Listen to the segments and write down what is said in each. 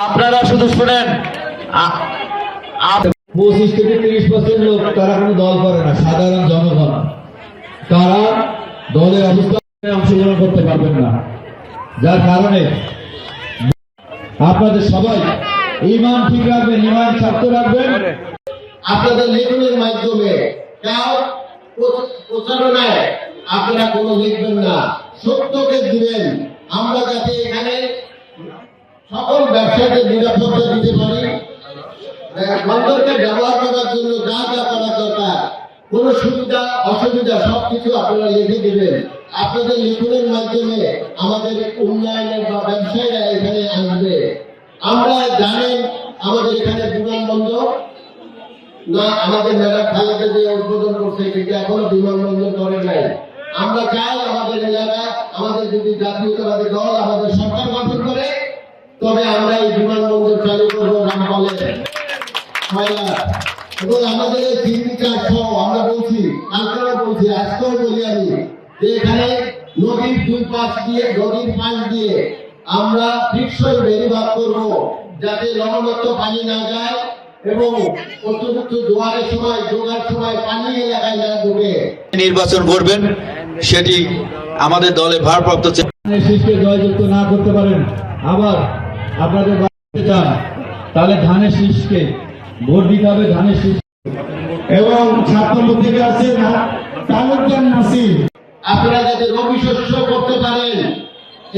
আপনারা শুধু শুনেন। পঁচিশ থেকে তিরিশ পার্সেন্ট লোক, তারা কোনো দল করে না, সাধারণ জনগণ। তারা দলের অবস্থানে অংশগ্রহণ করতে পারবেন না। যার কারণে আপনাদের সবাই ইমান ঠিক রাখবেন, ইমান স্বার্থ রাখবেন। আপনাদের লেখনের মাধ্যমে প্রচারণায় আপনারা কোনো লিখবেন না। সত্যকে দিবেন। আমরা যাতে এখানে সকল ব্যবসাকে নিরাপত্তা দিতে পারি। বন্দরকে ব্যবহার করার জন্য যা যা করা দরকার, কোন সুবিধা, অসুবিধা সবকিছু আপনারা লিখে দিবেন। আপনাদের লিখনের মাধ্যমে আমাদের উন্নয়নের বা ব্যবসায়ীরা এখানে আসবে। আমরা জানেন আমাদের এখানে বিমানবন্দর না, আমাদের ম্যাডাম খালেদা যে উদ্বোধন করছে কিন্তু এখনও বিমানবন্দর করে নাই। আমরা চাই আমাদের এলাকা, আমাদের যদি জাতীয়তাবাদী দল, আমাদের তবে আমরা এই বিমানবন্দর চালু করব রামপালে। এবং আমাদের এই আমরা বলছি কালকেও বলছি আজকেও বলি আমি যে এখানে নদীর দুই পাশ দিয়ে নদীর পাশ দিয়ে আমরা করব যাতে লবণাক্ত পানি না যায় এবং অতিরিক্ত জোয়ারের সময় জোগার সময় পানি এলাকায় না ঢুকে। নির্বাচন করবেন সেটি আমাদের দলে ভারপ্রাপ্ত জয়যুক্ত না করতে পারেন আবার আপনাদের চান তাহলে ধানের শীষকে ভোট দিতে হবে ধানের শীষ। এবং ছাত্রলীগ থেকে আছে তালুকদার নাসির। আপনারা যাতে রবি শস্য করতে পারেন,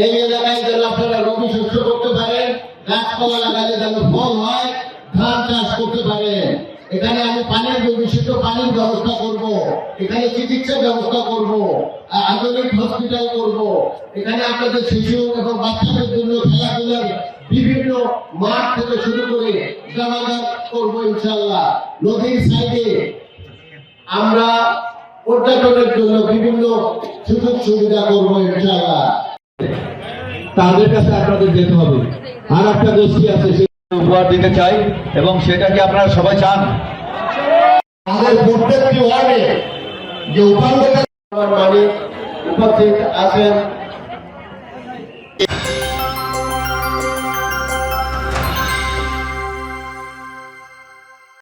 এই এলাকায় যেন আপনারা রবি শস্য করতে পারেন গাছপালা লাগালে যেন ফল হয়, ধান চাষ করতে পারেন। এখানে আমি পানির বিশুদ্ধ পানির ব্যবস্থা করব। এখানে চিকিৎসা ব্যবস্থা করব। আধুনিক হসপিটাল করব। এখানে আপনাদের শিশু এবং বাচ্চাদের জন্য খেলাধুলার বিভিন্ন মাঠ থেকে শুরু করে জানাজার করব ইনশাল্লাহ নদীর সাইডে আমরা পর্যটনের জন্য বিভিন্ন সুযোগ সুবিধা করব ইনশাল্লাহ তাদের কাছে আপনাদের যেতে হবে। আর একটা গোষ্ঠী আছে উপহার দিতে চাই এবং সেটাকে আপনারা সবাই চান। আমাদের প্রত্যেকটি ওয়ার্ডে যে উপাধ্যক্ষ মানে উপস্থিত আছেন